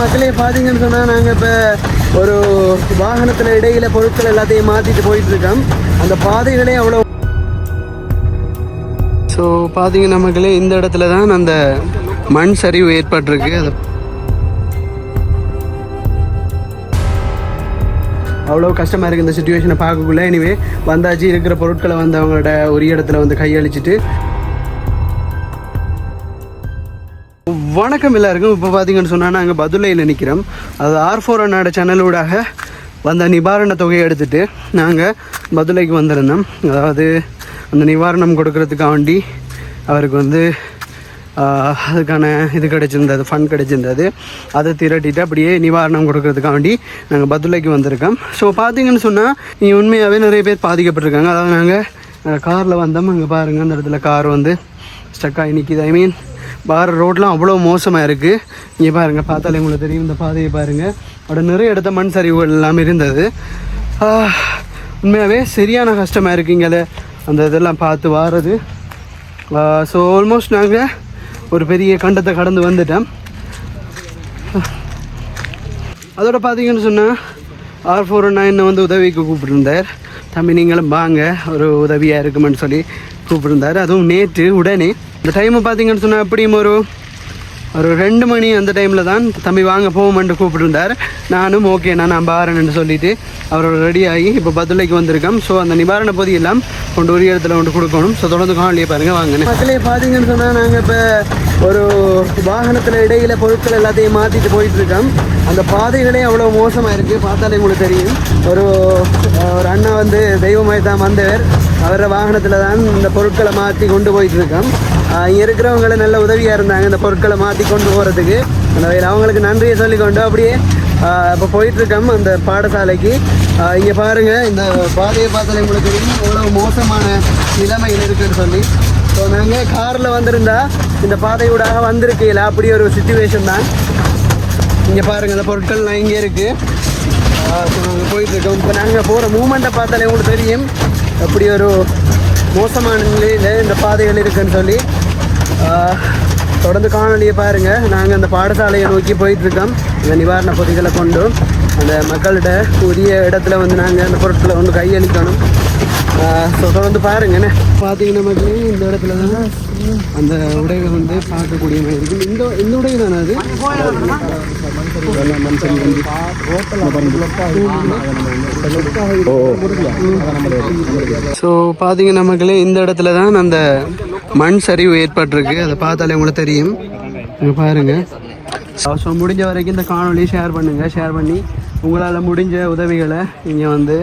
மக்களே பார்த்தீங்கன்னு சொன்னால் நாங்கள் இப்போ ஒரு வாகனத்தில் இடையில பொருட்கள் எல்லாத்தையும் மாற்றிட்டு போயிட்டு இருக்கோம் அந்த பாதைகளே அவ்வளோ ஸோ பார்த்தீங்கன்னா மக்களே இந்த இடத்துல தான் அந்த மண் சரிவு ஏற்பட்டிருக்கு. அது அவ்வளோ கஷ்டமாக இருக்குது இந்த சுச்சுவேஷனை பார்க்கக்குள்ள. எனிவே வந்தாச்சு இருக்கிற பொருட்களை வந்து அவங்களோட ஒரு இடத்துல வந்து கையளிச்சிட்டு வணக்கம் எல்லாருக்கும். இப்போ பார்த்தீங்கன்னு சொன்னால் நாங்கள் பதுலையில் நிற்கிறோம் அது ஆர் ஃபோர் அண்ணாட சேனலூடாக வந்த நிவாரண தொகையை எடுத்துகிட்டு நாங்கள் பதுலைக்கு வந்திருந்தோம். அதாவது அந்த நிவாரணம் கொடுக்கறதுக்காண்டி அவருக்கு வந்து அதுக்கான இது கிடைச்சிருந்தது ஃபண்ட் கிடச்சிருந்தது. அதை திரட்டிட்டு அப்படியே நிவாரணம் கொடுக்கறதுக்காண்டி நாங்கள் பதுலைக்கு வந்திருக்கோம். ஸோ பார்த்தீங்கன்னு சொன்னால் இங்கே உண்மையாகவே நிறைய பேர் பாதிக்கப்பட்டிருக்காங்க. அதாவது நாங்கள் காரில் வந்தோம். அங்கே பாருங்கள் அந்த இடத்துல கார் வந்து ஸ்டக் ஆகி நிற்கிது ஐ மீன் பார ரோட்லாம் அவ்வளோ மோசமாக இருக்குது இங்கே பாருங்கள் பார்த்தாலே உங்களுக்கு தெரியும் இந்த பாதையை பாருங்கள் അവിടെ நிறைய இடத்த மண் சரிவுகள் எல்லாம் இருந்தது ஆஹ், உண்மையாகவே சரியான கஷ்டமாக இருக்குது இங்கே அந்த இதெல்லாம் பார்த்து வாரது ஸோ ஆல்மோஸ்ட் நாங்கள் ஒரு பெரிய கண்டத்தை கடந்து வந்துட்டோம் அதோட பார்த்தீங்கன்னு சொன்னால் ஆர் ஃபோர் நைன் வந்து உதவிக்கு கூப்பிட்டுருந்தார் தம்பி நீங்களும் வாங்க ஒரு உதவியாக இருக்குமென்னு சொல்லி கூப்பிட்டுருந்தார் அதுவும் நேற்று உடனே இந்த டைமை பார்த்தீங்கன்னு சொன்னால் எப்படியும் ஒரு ஒரு ரெண்டு மணி அந்த டைமில் தான் தம்பி வாங்க போவோம்ன்ட்டு கூப்பிட்டுருந்தார். நானும் ஓகே நான் நான் பாருன்னு சொல்லிட்டு அவரோட ரெடி ஆகி இப்போ பத்துலைக்கு வந்திருக்கோம். ஸோ அந்த நிவாரண பொதி எல்லாம் கொண்டு ஒரு இடத்துல கொண்டு கொடுக்கணும். ஸோ தொடர்ந்து காணொலியை பாருங்கள் வாங்கினேன் பக்கத்துலேயே பார்த்தீங்கன்னு சொன்னால் நாங்கள் இப்போ ஒரு வாகனத்தில் இடையில பொருட்கள் எல்லாத்தையும் மாற்றிட்டு போயிட்டு இருக்கோம் அந்த பாதைகளே அவ்வளோ மோசமாக இருக்குது பார்த்தாலே உங்களுக்கு தெரியும். ஒரு ஒரு அண்ணா வந்து தெய்வமாய் தான் வந்தவர். அவர வாகனத்தில் தான் இந்த பொருட்களை மாற்றி கொண்டு போயிட்டு இருக்கோம் இருக்கிறவங்கள நல்ல உதவியாக இருந்தாங்க. இந்த பொருட்களை மாற்றி கொண்டு போகிறதுக்கு அந்த வகையில் அவங்களுக்கு நன்றியை சொல்லிக்கொண்டு அப்படியே இப்போ போயிட்டுருக்கோம் அந்த பாடசாலைக்கு. இங்கே பாருங்கள் இந்த பாதையை பார்த்தாலே உங்களுக்கு எவ்வளோ மோசமான நிலைமையில் இருக்குன்னு சொல்லி. ஸோ நாங்கள் காரில் வந்திருந்தா இந்த பாதையூடாக வந்திருக்கையில் அப்படி ஒரு சுச்சுவேஷன் தான். இங்கே பாருங்கள் இந்த பொருட்கள்லாம் இங்கே இருக்குது நாங்கள் போயிட்டுருக்கோம். இப்போ நாங்கள் போகிற மூமெண்ட்டை பார்த்தாலே உங்களுக்கு தெரியும். அப்படி ஒரு மோசமான நிலையில் இந்த பாதைகள் இருக்குன்னு சொல்லி தொடர்ந்து காணொலியை பாருங்கள் நாங்கள் அந்த பாடசாலையை நோக்கி போயிட்டுருக்கோம். இந்த நிவாரண பொதிகளை கொண்டு அந்த மக்கள்கிட்ட உரிய இடத்துல வந்து நாங்கள் அந்த பொருட்களை வந்து கையளிக்கணும். ஸோ தொடர்ந்து பாருங்கண்ணே பார்த்தீங்கன்னா மக்களே இந்த இடத்துல தான் அந்த உடைகள் வந்து பார்க்கக்கூடிய மாதிரி இருக்கும் இந்த இந்த உடை தானே அது? ஸோ பார்த்தீங்கன்னா மக்களே இந்த இடத்துல தான் அந்த மண் சரிவு ஏற்பட்டிருக்கு. அதை பார்த்தாலே உங்களுக்கு தெரியும். இங்கே பாருங்க. ஸோ முடிஞ்ச வரைக்கும் இந்த காணொலியை ஷேர் பண்ணுங்கள் ஷேர் பண்ணி உங்களால் முடிஞ்ச உதவிகளை நீங்கள் வந்து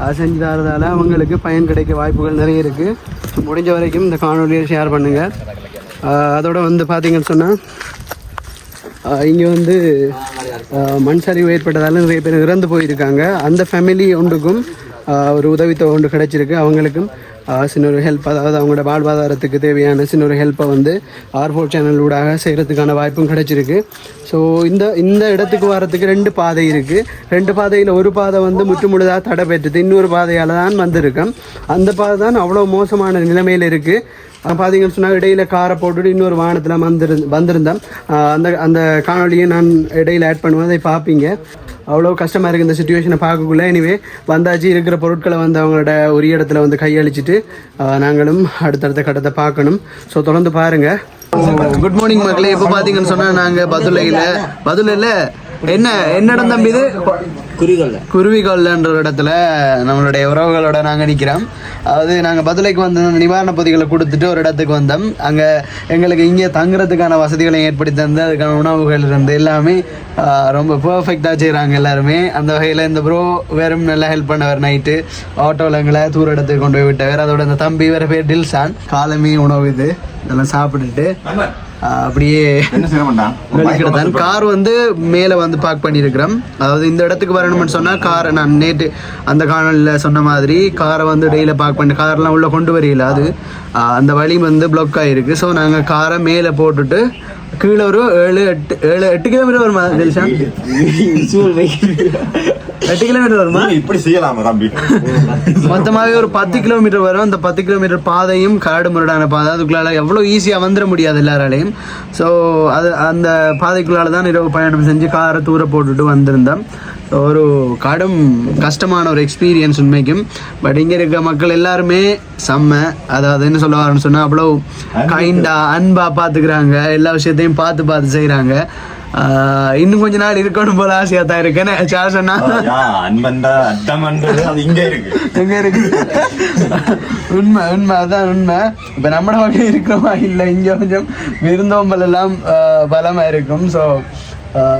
அதை செஞ்சு தரதால் அவங்களுக்கு பயன் கிடைக்க வாய்ப்புகள் நிறைய இருக்குது முடிஞ்ச வரைக்கும் இந்த காணொலியை ஷேர் பண்ணுங்கள் அதோடு வந்து பார்த்தீங்கன்னு சொன்னால் இங்கே வந்து மண் சரிவு ஏற்பட்டதால் நிறைய பேர் இறந்து போயிருக்காங்க. அந்த ஃபேமிலி ஒன்றுக்கும் ஒரு உதவித்தொகை ஒன்று கிடைச்சிருக்கு அவங்களுக்கும். சின்ன ஒரு ஹெல்ப் அதாவது அவங்களோட வாழ்வாதாரத்துக்கு தேவையான சின்ன ஒரு ஹெல்ப்பை வந்து ஆர் ஃபோர் சேனல் ஊடாக செய்கிறதுக்கான வாய்ப்பும் கிடைச்சிருக்கு. ஸோ இந்த இந்த இடத்துக்கு வரத்துக்கு ரெண்டு பாதை இருக்குது ரெண்டு பாதையில் ஒரு பாதை வந்து முற்றுமுழுதாக தடை பெற்றது இன்னொரு பாதையால் தான் வந்திருக்கோம். அந்த பாதை தான் அவ்வளோ மோசமான நிலைமையில் இருக்குது பார்த்தீங்கன்னு சொன்னால் இடையில காரை போட்டுட்டு இன்னொரு வாகனத்தில் வந்திரு வந்திருந்தேன் அந்த அந்த காணொலியை நான் இடையில் ஆட் பண்ணுவேன் அதை பார்ப்பீங்க. அவ்வளோ கஷ்டமாக இருக்குது இந்த சுச்சுவேஷனை பார்க்கக்குள்ள. எனிவே வந்தாச்சு இருக்கிற பொருட்களை வந்து அவங்களோட ஒரு இடத்துல வந்து கையளிச்சிட்டு நாங்களும் அடுத்தடுத்த கட்டத்தை பார்க்கணும். ஸோ தொடர்ந்து பாருங்கள் குட் மார்னிங் மக்களே. இப்போ பார்த்தீங்கன்னு சொன்னால் நாங்கள் பதுளையில் பதுளையில் என்ன என்னிடம் தம்பி இது? குறிகொள்ள குருவிகொல்லன்ற ஒரு இடத்துல நம்மளுடைய உறவுகளோட நாங்கள் நிற்கிறோம் அதாவது நாங்கள் பதிலைக்கு வந்து அந்த நிவாரண பொதிகளை கொடுத்துட்டு ஒரு இடத்துக்கு வந்தோம். அங்கே எங்களுக்கு இங்கே தங்குறதுக்கான வசதிகளை ஏற்படுத்தி தந்து அதுக்கான உணவுகள் இருந்து எல்லாமே ரொம்ப பர்ஃபெக்டாக செய்கிறாங்க எல்லாருமே. அந்த வகையில் இந்த ப்ரோ வெறும் நல்லா ஹெல்ப் பண்ணவர் நைட்டு ஆட்டோவில் எங்களை தூர இடத்துக்கு கொண்டு போய் விட்டவர். அதோட இந்த தம்பி வேறு பேர் டில்சான் காலமே உணவு இது. இதெல்லாம் சாப்பிட்டுட்டு அப்படியே வெளிக்கிடத்தான் கார் வந்து மேலே வந்து பார்க் பண்ணியிருக்கிறோம். அதாவது இந்த இடத்துக்கு வரணும்னு சொன்னால் காரை நான் நேற்று அந்த காணொலியில் சொன்ன மாதிரி காரை வந்து டெய்லியில் பார்க் பண்ணி கார்லாம் உள்ளே கொண்டு வரையில. அது அந்த வழி வந்து பிளாக் ஆகிருக்கு ஸோ நாங்கள் காரை மேலே போட்டுட்டு கீழே ஒரு ஏழு எட்டு ஏழு எட்டு கிலோமீட்டர் வருமா தில்ஷான் எட்டு கிலோமீட்டர் வருமா? இப்படி செய்யலாமா தம்பி? மொத்தமாவே ஒரு பத்து கிலோமீட்டர் வரும். அந்த பத்து கிலோமீட்டர் பாதையும் கரடு முரடான பாதை. அதுக்குள்ளால எவ்வளோ ஈஸியாக வந்துட முடியாது எல்லாராலையும். ஸோ அது அந்த பாதைக்குள்ளால தான் இரவு பயணம் செஞ்சு காரை தூர போட்டுட்டு வந்திருந்தோம். ஒரு கடும் கஷ்டமான ஒரு எக்ஸ்பீரியன்ஸ் உண்மைக்கும். பட் இங்கே இருக்க மக்கள் எல்லாருமே செம்ம. அதாவது என்ன சொல்ல வரேன்னு சொன்னால் அவ்வளோ கைண்டா அன்பாக பார்த்துக்கிறாங்க எல்லா விஷயத்தையும் பார்த்து பார்த்து செய்கிறாங்க இன்னும் கொஞ்ச நாள் இருக்கணும் போல ஆசையாக தான் இருக்கேன்னு சார் சொன்னா? இங்க இருக்கு. எங்க இருக்கு. உண்மை உண்மை அதான் உண்மை. இப்ப நம்மட வகை இருக்கிறோமா? இல்லை இங்க கொஞ்சம் விருந்தோம்பல் எல்லாம் பலமா இருக்கும். ஸோ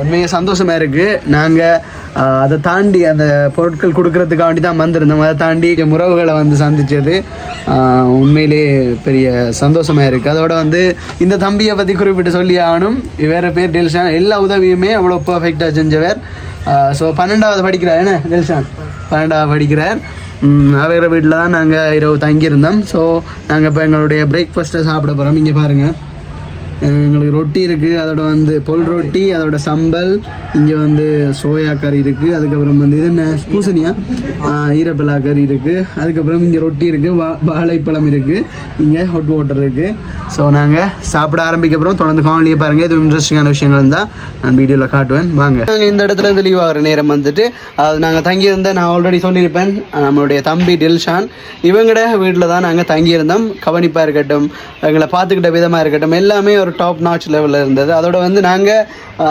உண்மையாக சந்தோஷமா இருக்கு. நாங்க அதை தாண்டி அந்த பொருட்கள் கொடுக்கறதுக்காண்டி தான் வந்திருந்தோம். அதை தாண்டி உறவுகளை வந்து சந்திச்சது. உண்மையிலே பெரிய சந்தோஷமாக இருக்குது அதோட வந்து இந்த தம்பியை பற்றி குறிப்பிட்டு சொல்லி ஆகணும். வேறு பேர் டெல்ஷான். எல்லா உதவியுமே அவ்வளோ பர்ஃபெக்டாக செஞ்சவர். ஸோ பன்னெண்டாவது படிக்கிறார். என்ன டெல்ஷான்? பன்னெண்டாவது படிக்கிறார். ம், அவர வீட்டில் தான் நாங்கள் இரவு தங்கியிருந்தோம். ஸோ நாங்கள் இப்போ எங்களுடைய பிரேக்ஃபாஸ்ட்டை சாப்பிட போகிறோம் இங்கே பாருங்கள் எங்களுக்கு ரொட்டி இருக்குது அதோட வந்து பொல் ரொட்டி அதோட சம்பல் இங்கே வந்து சோயா கறி இருக்குது அதுக்கப்புறம் வந்து இது என்ன பூசணியா? ஈரப்பிலா கறி இருக்குது அதுக்கப்புறம் இங்கே ரொட்டி இருக்குது வா வாழைப்பழம் இருக்குது இங்கே ஹாட் வாட்டர் இருக்குது ஸோ நாங்கள் சாப்பிட ஆரம்பிக்கப்புறம் தொடர்ந்து காணொலியை பாருங்கள் இது இன்ட்ரெஸ்டிங்கான விஷயங்கள் இருந்தால் நான் வீடியோவில் காட்டுவேன். வாங்க. நாங்கள் இந்த இடத்துல இருந்து லீவ் நேரம் வந்துட்டு அது நாங்கள் தங்கியிருந்த நான் ஆல்ரெடி சொல்லியிருப்பேன் நம்மளுடைய தம்பி டில்ஷான். இவங்கட வீட்டில் தான் நாங்கள் தங்கியிருந்தோம். கவனிப்பாக இருக்கட்டும் எங்களை பார்த்துக்கிட்ட விதமாக இருக்கட்டும் எல்லாமே ஒரு டாப் நாச் லெவலில் இருந்தது. அதோட வந்து நாங்கள்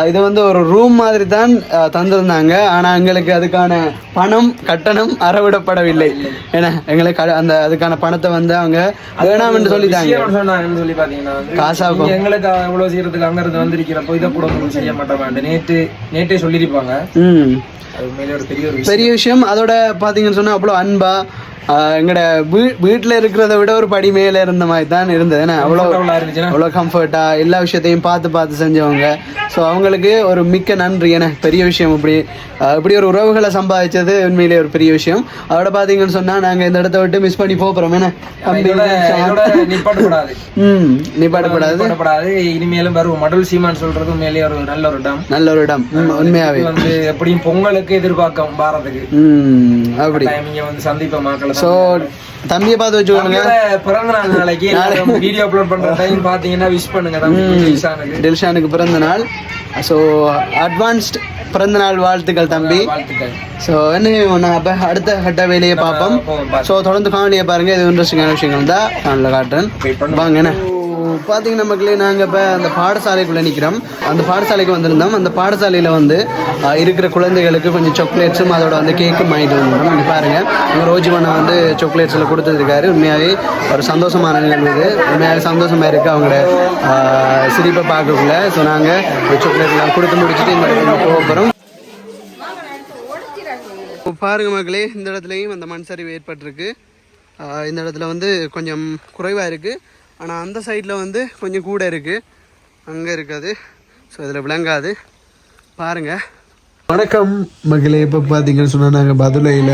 இது வந்து ஒரு ரூம் மாதிரி தான் தந்திருந்தாங்க. ஆனால் எங்களுக்கு அதுக்கான பணம் கட்டணம் அறவிடப்படவில்லை. ஏன்னா எங்களுக்கு அந்த அதுக்கான பணத்தை வந்து அவங்க வேணாம் என்று சொல்லிட்டாங்க சொல்லி. இங்க எங்களுக்கு இவ்வளவு சீரத்துக்கு அங்க இருந்து வந்திருக்கிறப்போ இதை கூட செய்ய மாட்டோம். நேற்று நேற்றே சொல்லியிருப்பாங்க. ஒரு பெரிய ஒரு விஷயம். பெரிய விஷயம். அதோட பார்த்தீங்கன்னு சொன்னால் அவ்வளோ அன்பா எங்கட வீ வீட்டில் இருக்கிறத விட ஒரு படி மேலே இருந்த மாதிரி தான் இருந்தது அவ்வளோ அவ்வளோ கம்ஃபர்ட்டாக எல்லா விஷயத்தையும் பார்த்து பார்த்து செஞ்சவங்க. ஸோ அவங்களுக்கு ஒரு மிக்க நன்றி. என பெரிய விஷயம் இப்படி இப்படி ஒரு உறவுகளை சம்பாதிச்சது உண்மையிலே ஒரு பெரிய விஷயம். அதோட பார்த்தீங்கன்னு சொன்னால் நாங்கள் இந்த இடத்த விட்டு மிஸ் பண்ணி போகிறோம் என்ன ம் நிப்பாட்டப்படாது இனிமேலும் வரும் மடல் சீமான் சொல்றது உண்மையிலேயே ஒரு நல்ல ஒரு இடம் நல்ல ஒரு இடம் உண்மையாவே. வந்து எப்படியும் பொங்கலுக்கு எதிர்பார்க்கும் பாரதுக்கு ம் அப்படி. இங்க வந்து சந்திப்ப மக்களை ஸோ தம்பியை பார்த்து வச்சுக்கோங்க பிறந்த நாள். நாளைக்கு வீடியோ அப்லோட் பண்ற டைம் பாத்தீங்கன்னா விஷ் பண்ணுங்க தம்பி. டில்ஷானுக்கு. பிறந்த நாள். ஸோ அட்வான்ஸ்ட் பிறந்த நாள் வாழ்த்துக்கள் தம்பி. ஸோ என்ன அப்போ அடுத்த கட்ட வேலையை பார்ப்போம். ஸோ தொடர்ந்து காணொலியை பாருங்க. இது இன்ட்ரெஸ்டிங்கான விஷயங்கள் தான். காணல காட்டுறேன். வாங்க என்ன? பார்த்தீங்கன்னா மக்களே நாங்கள் இப்போ அந்த பாடசாலைக்குள்ளே நிற்கிறோம் அந்த பாடசாலைக்கு வந்திருந்தோம். அந்த பாடசாலையில் வந்து இருக்கிற குழந்தைகளுக்கு கொஞ்சம் சாக்லேட்ஸும் அதோட வந்து கேக்கும் வாங்கிட்டு வந்திருந்தோம். நீங்கள் பாருங்கள் இங்கே ரோஜிவண்ணா வந்து சாக்லேட்ஸில் கொடுத்துருக்காரு. உண்மையாகவே ஒரு சந்தோஷமான நிகழ்வு இது. உண்மையாகவே சந்தோஷமாக இருக்குது அவங்களோட சிரிப்பை பார்க்கக்குள்ள. ஸோ நாங்கள் சாக்லேட்லாம் கொடுத்து முடிச்சுட்டு இந்த போக போகிறோம் பாருங்க மக்களே இந்த இடத்துலையும் அந்த மண் சரிவு ஏற்பட்டிருக்கு இந்த இடத்துல வந்து கொஞ்சம் குறைவாக இருக்குது ஆனால் அந்த சைடில் வந்து கொஞ்சம் கூட இருக்குது அங்கே இருக்காது. ஸோ இதில் விளங்காது. பாருங்கள் வணக்கம் மகளே இப்போ பார்த்தீங்கன்னு சொன்னால் நாங்கள் பதுளையில்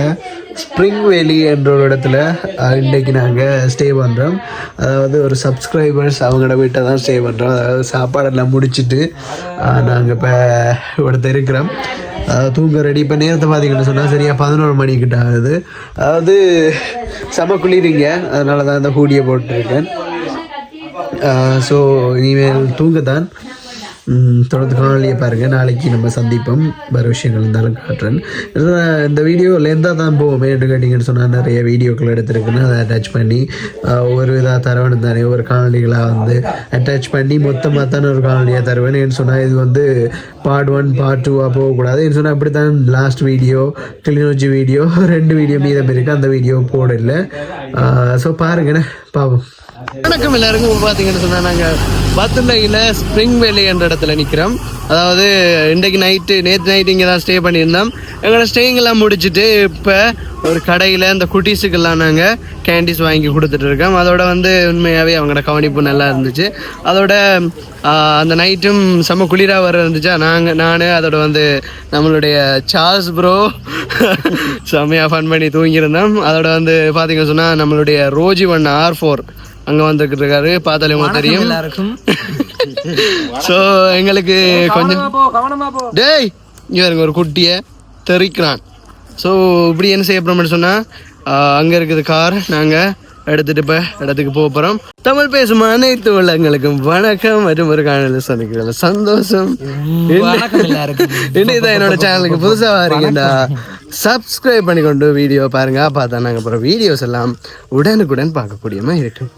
ஸ்ப்ரிங் வேலி என்ற ஒரு இடத்துல இன்றைக்கு நாங்கள் ஸ்டே பண்ணுறோம் அதாவது ஒரு சப்ஸ்கிரைபர்ஸ் அவங்களோட வீட்டை தான் ஸ்டே பண்ணுறோம் அதாவது சாப்பாடெல்லாம் முடிச்சிட்டு நாங்கள் இப்போ இடத்த இருக்கிறோம். அதாவது தூங்க ரெடி இப்போ நேரத்தை பார்த்தீங்கன்னு சொன்னால் சரியாக பதினோரு மணிக்கிட்ட ஆகுது. அதாவது செம குளிரிங்க அதனால தான் இந்த ஹூடியை போட்டிருக்கேன். ஸோ இனிமேல் தூங்கத்தான். தொடர்ந்து காணொலியை பாருங்கள் நாளைக்கு நம்ம சந்திப்போம். வேறு விஷயங்கள் இருந்தாலும் காட்டுறேன். இந்த வீடியோ லெந்தாக தான் போவோமே என்று கேட்டிங்கன்னு சொன்னால் நிறைய வீடியோக்கள் எடுத்துருக்குன்னு அதை அட்டாச் பண்ணி ஒரு இதாக தரவேணும் தானே ஒரு காணொலிகளாக வந்து அட்டாச் பண்ணி மொத்தமாக தானே ஒரு காணொலியாக தருவேன் ஏன்னு சொன்னால் இது வந்து பார்ட் ஒன் பார்ட் டூவாக போகக்கூடாது. ஏன்னு சொன்னால் அப்படி தான் லாஸ்ட் வீடியோ கிளிநொச்சி வீடியோ ரெண்டு வீடியோ மீதம் இருக்குது அந்த வீடியோ போடல. ஸோ பாருங்கண்ணே பாவம் வணக்கம் எல்லாருக்கும். பார்த்தீங்கன்னு சொன்னால் நாங்கள் பத்துலையில் ஸ்ப்ரிங் வேலி என்ற இடத்துல நிற்கிறோம் அதாவது இன்றைக்கு நைட்டு நேற்று நைட்டு இங்கே தான் ஸ்டே பண்ணியிருந்தோம். எங்களோட ஸ்டேங்கெல்லாம் முடிச்சுட்டு இப்போ ஒரு கடையில் இந்த குட்டீஸுக்கெல்லாம் நாங்கள் கேண்டீஸ் வாங்கி கொடுத்துட்டு இருக்கோம். அதோட வந்து உண்மையாகவே அவங்களோட கவனிப்பு நல்லா இருந்துச்சு. அதோட அந்த நைட்டும் செம்ம குளிராக வர இருந்துச்சா. நாங்கள் நான் அதோட வந்து நம்மளுடைய சார்ஸ் ப்ரோ செம்மையாக ஃபன் பண்ணி தூங்கியிருந்தோம். அதோட வந்து பார்த்தீங்கன்னு சொன்னால் நம்மளுடைய ரோஜி ஒன் ஆர் ஃபோர் அங்கே வந்துக்கிட்டு இருக்காரு பார்த்தாலே உங்களுக்கு தெரியும். ஸோ எங்களுக்கு கொஞ்சம் டேய் இங்கே ஒரு குட்டியை தெறிக்கிறான் ஸோ இப்படி என்ன செய்ய போகிறோம்னு சொன்னால் அங்கே இருக்குது கார். நாங்கள் எடுத்துட்டு இப்போ இடத்துக்கு போக போகிறோம் தமிழ் பேசும் அனைத்து உள்ளங்களுக்கும் வணக்கம். மற்றும் ஒரு காணொலி சந்திக்கிறதுல சந்தோஷம். இன்னைக்கு தான் என்னோட சேனலுக்கு புதுசாக வரீங்கடா சப்ஸ்கிரைப் பண்ணிக்கொண்டு வீடியோ பாருங்க. பார்த்தா நாங்கள் அப்புறம் வீடியோஸ் எல்லாம் உடனுக்குடன் பார்க்கக்கூடியமா இருக்கும்.